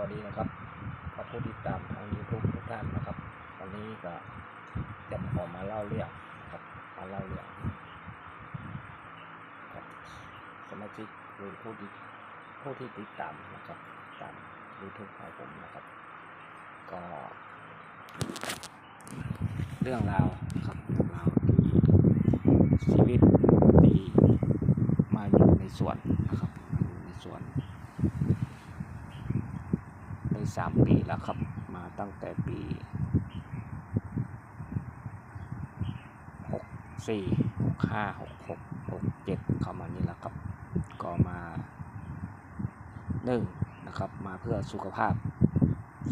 วัสดีนะครับกับผู้ติดตามทาง YouTube ทุกท่านนะครับ วันนี้ก็จะขอมาเล่าเรื่องครับมาเล่าเรื่องครับสมาชิกหรือผู้ที่ผู้ที่ติดตามนะครับตาม YouTube ของผมนะครับ ก็ เรื่องราวครับเรื่องราวที่ชีวิตที่มาอยู่ในสวนนะครับมาอยู่ในสวน ได้ สามปีแล้วครับ มาตั้งแต่ปีหกสี่หกห้าหกหกหกเจ็ดเข้ามานี่แหละครับ ก็มาหนึ่งนะครับมาเพื่อสุขภาพ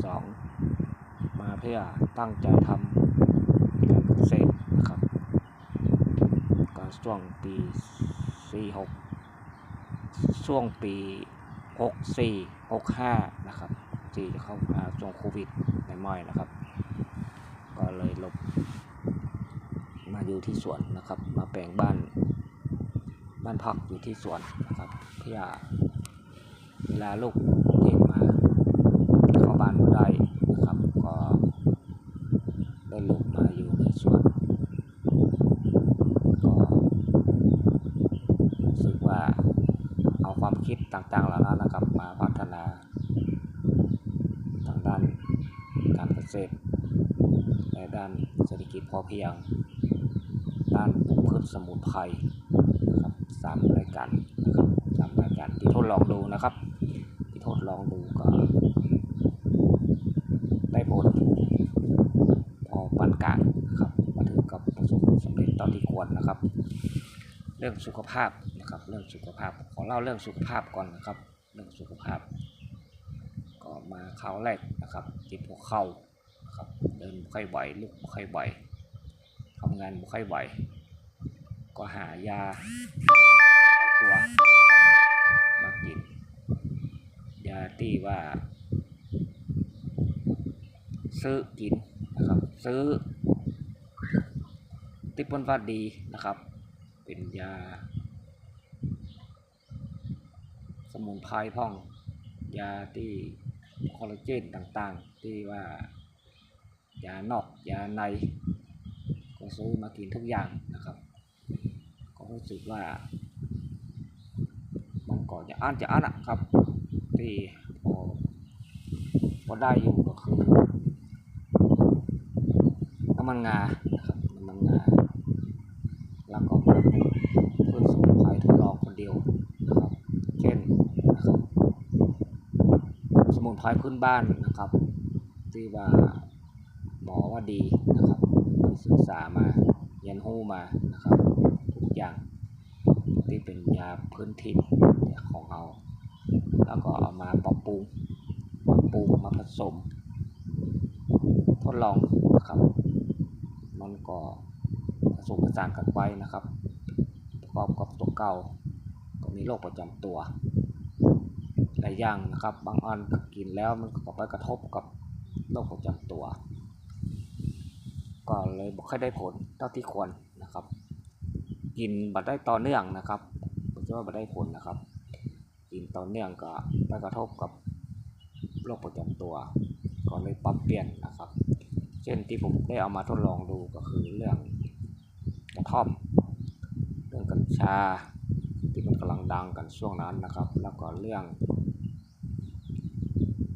สองมาเพื่อตั้งใจทำการเกษตรนะครับก็ช่วงปีสี่หกช่วงปีหกสี่หกห้านะครับ ที่จะเข้ามาช่วงโควิดในม่อยนะครับ ก็เลยหลบมาอยู่ที่สวนนะครับ มาแปลงบ้านบ้านพักอยู่ที่สวนนะครับ เพื่อเวลาลูกเด็กมาบ้านไม่ได้นะครับ ก็ได้หลบมาอยู่ในสวนก็รู้สึกว่าเอาความคิดต่างๆเหล่านั้นนะครับ มาพัฒนา ทางด้านการ เกษและด้านเศรษฐกิจพอเพียง ด้านปลูกพืชสมุนไพรนะครับสามรายการนะครับสามรายการที่ทดลองดูนะครับ ที่ทดลองดูก็ ได้ผลพอปานกลางนะครับมาถึงกับประสบสำเร็จตอนที่ควรนะครับ เรื่องสุขภาพนะครับ เรื่องสุขภาพขอเล่าเรื่องสุขภาพก่อนนะครับ เรื่องสุขภาพ ก็มาคราวแรกนะครับเจ็บหัวเข่า ครับเดินไม่ค่อยไหวลุกไม่ค่อยไหวทำงานไม่ค่อยไหวก็หายาตัวมากิน ยาที่ว่า ซื้อกินนะครับ ซื้อที่เปนว่าดีนะครับ เป็นยา สมุนไพรพ่อง ยาที่คอลลาเจนต่างๆ ที่ว่า ยานอกยาใน ก็ซื้อมากินทุกอย่างนะครับ ก็รู้สึกว่ามันก็จะอ่านจะอ่านอะครับที่พอพอได้อยู่ก็คือน้ำมันงาครับน้ำมันงาแล้วก็ปลูกพืชสมุนไพรทดลองคนเดียวนะครับ เช่นนะครับสมุนไพรพื้นบ้านนะครับ ที่ว่า หมอว่าดีนะครับไปศึกษามาเรียนรู้มานะครับทุกอย่างที่เป็นยาพื้นถิ่นของเราแล้วก็เอามาปรับปรุงมาปรุงมาผสม ทดลองนะครับมันก็ผสมผสานกันไปนะครับประกอบกับตัวเก่าก็มีโรคประจำตัวหลายอย่างนะครับ บางอันก็กินแล้วมันก็ไปกระทบกับโรคประจำตัว ก็เลยบ่ค่อยได้ผลเท่าที่ควรนะครับ กินบัดได้ต่อเนื่องนะครับผมคิดว่าบัดได้ผลนะครับ กินต่อเนื่องก็ไปกระทบกับโรคประจำตัว ก็เลยปรับเปลี่ยนนะครับ เช่นที่ผมได้เอามาทดลองดูก็คือเรื่องกระท่อม เรื่องกัญชาที่มันกำลังดังกันช่วงนั้นนะครับ แล้วก็เรื่อง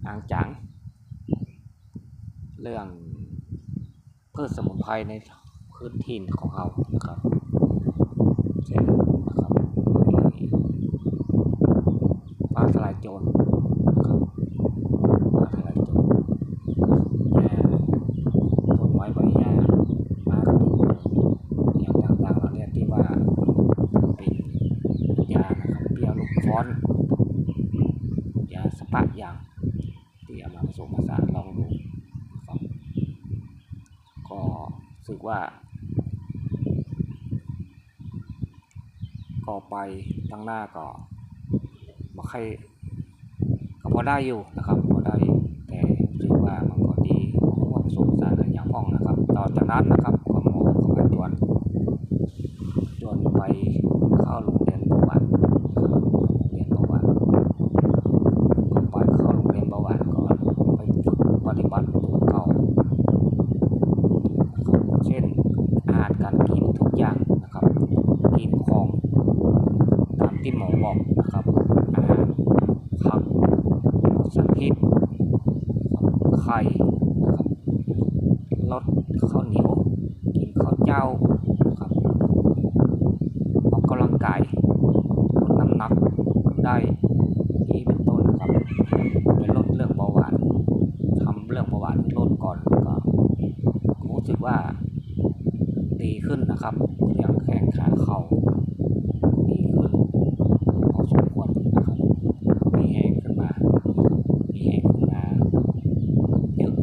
อางจัง เรื่อง พืชสมุนไพรในพื้นถิ่นของเรานะครับเช่นนะครับมีฟ้าทลายโจรนะครับฟ้าทลายโจรหญ้าต้นไม้ใบหญ้าม้ากระถิ่นอย่างต่างๆเหล่านี้ที่ว่าเป็นยานะครับเปรี้ยวลูกฟ้อน ยาสปะยางที่เอามาผสมผสานลองดูนะครับก็รู้สึก ว่า ก่อไปตั้งหน้าก็บ่ค่อยก็พอได้อยู่นะครับพอได้แต่รู้สึกว่ามันก็ดีเพราะว่าผสมสารกันอย่างพ่องนะครับ ต่อจากนั้นนะครับก็หมอก็มาตรวจตรวจไปเข้าโรงเรียนประวัตินะครับโรงเรียนประวัติ ก็ปล่อยเข้าโรงเรียนเบาหวานก่อน ข่นะครับลดข้าวเหนียว กินข้าวเจ้านะครับออกกำลังกายลดน้ำหนักได้ที่เป็นต้นนะครับเป็นลดเรื่องเบาหวานทำเรื่องเบาหวานลดก่อนก็รู้สึกว่าดีขึ้นนะครับเรื่องแขนขาเข่าดีขึ้นพอสมควรนะครับมีแห้งขึ้นมา มีแห้งขึ้นมาเยอะ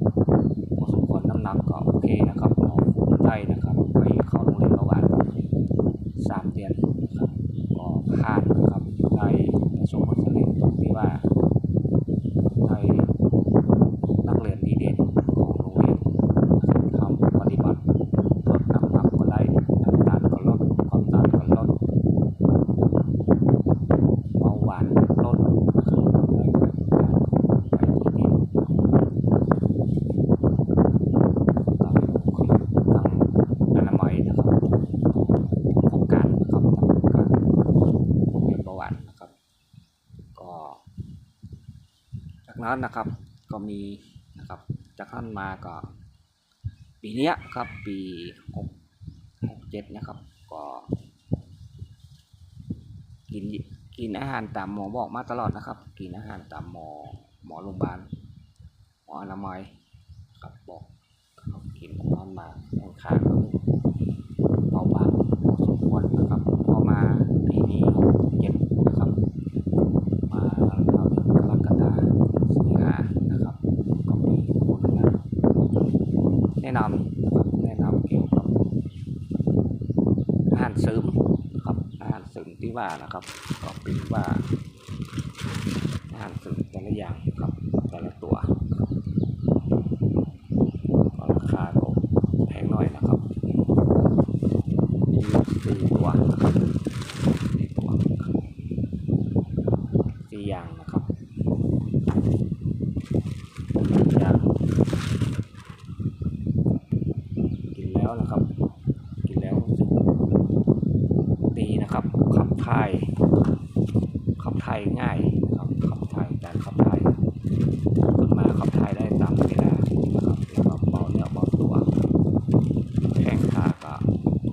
พอสมควรน้ำหนักก็โอเคนะครับเราคุมได้นะครับไปเข้าโรงเรียนเบาหวานสามเดือนนะครับก็ผ่านนะครับได้ประสบผลสำเร็จตรงที่ว่าได้นักเรียนดีเด่นของโรงเรียนนะครับทำปฏิบัติลดน้ำหนักก็ได้น้ำตาลก็ลดความดันก็ลดเบาหวานลดนะครับได้การไปดีเด่น ทางอนามัยนะครับโครงการนะครับทางโครงการโรงเรียนประวัตินะครับ ก็ จาก นั้นนะครับ ก็มีนะครับ จากนั้นมาก็ ปีเนี้ยครับปีหกหกเจ็ดนะครับ ก็กินกินอาหารตามหมอบอกมาตลอดนะครับ กินอาหารตามหมอหมอโรงพยาบาลหมออนามัยครับบอกครับกินนอนมาแข้งขาก็เบาบางพอสมควรนะครับพอมาปีนี้เจ็บนะครับ มาเราถึงกรกฎาสิงหานะครับ ก็มีคนมาแนะนำนะครับแนะนำเกี่ยวกับอารเสริมครับอาหารเสริมที่ว่านะครับก็เป็นว่าอาหารเสริมแต่ละอย่างครับแต่ละตัวครับราคาก็แพงหน่อยนะครับมีสี่ตัวนะครับสี่ตัวสี่อย่างนะครับอย่างกินแล้วนะครับ กินแล้วรู้สึกดีนะครับ ขับถ่าย ขับถ่ายง่ายนะครับขับถ่ายการขับถ่ายขึ้นมาขับถ่ายได้ตามเวลานะครับแล้วก็เบาเนื้อเบาตัวแข้งขาก็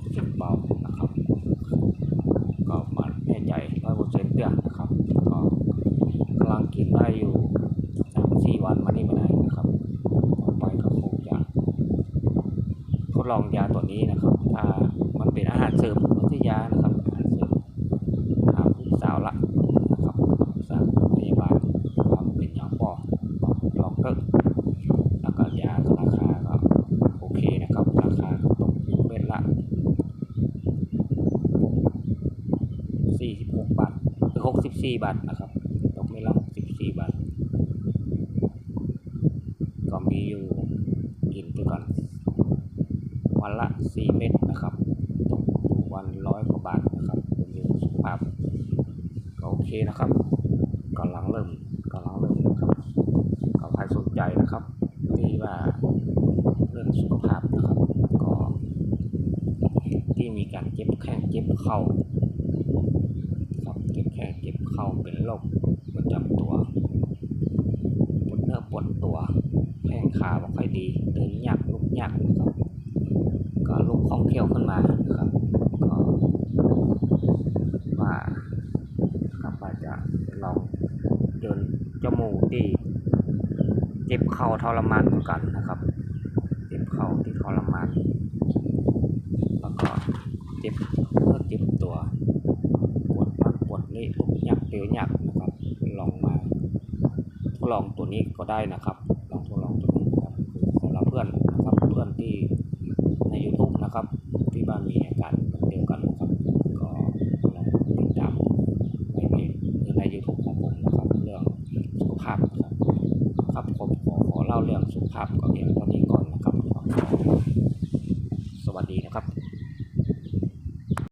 รู้สึกเบานะครับ ก็มาแน่ใจร้อยเปอร์เซ็นต์เตี้ยนะครับ ก็กำลังกินได้อยู่สามสี่วันมานี่ไม่ได้นะครับต่อไปก็คงจะท ดลองยาตัวนี้นะครับถ้ามันเป็นอาหารเสริมไม่ใช่ยานะครับอาหารเสริมถามลูกสาวละนะครับสาวพยาบาลว่าเป็นยาปอลองเลิกแล้วก็ยาราคาก็โอเคนะครับราคาตกอยู่เม็ดละ46บาทหรือ64บาทนะครับตกไม่ละ64 บาท ก็มีอยู่กินด้วยกัน วันละ 4 เม็ดนะครับตกวันร้อยกว่าบาทนะครับเป็นเรื่องสุขภาพก็โอเคนะครับกำลังเริ่มกำลังเริ่มนะครับก็ใครสนใจนะครับที่ว่าเรื่องสุขภาพนะครับ ก็ ที่มีการเจ็บแข้งเจ็บเข่าครับเจ็บแข้งเจ็บเข่าเป็นโรคประจำตัวปวดเนื้อปวดตัวแข้งขาไม่ค่อยดีเดินยากลุกยากนะครับ ก็ลุกคล่องเที่ยวขึ้นมานะครับก็ว่าครับว่าจะลองเดินจมูกที่เจ็บเข่าทรมานเหมือนกันนะครับ เจ็บเข่าที่ทรมานแล้วก็เจ็บเนื้อเจ็บตัวปวดมากปวดนี่ลุกยากเตียวยักนะครับ ลองมาทดลองตัวนี้ก็ได้นะครับ ลองทดลองตัวนี้นะครับสำหรับเพื่อนนะครับเพื่อนที่ นะครับ ที่บ้านมีอาการเดียวกันครับ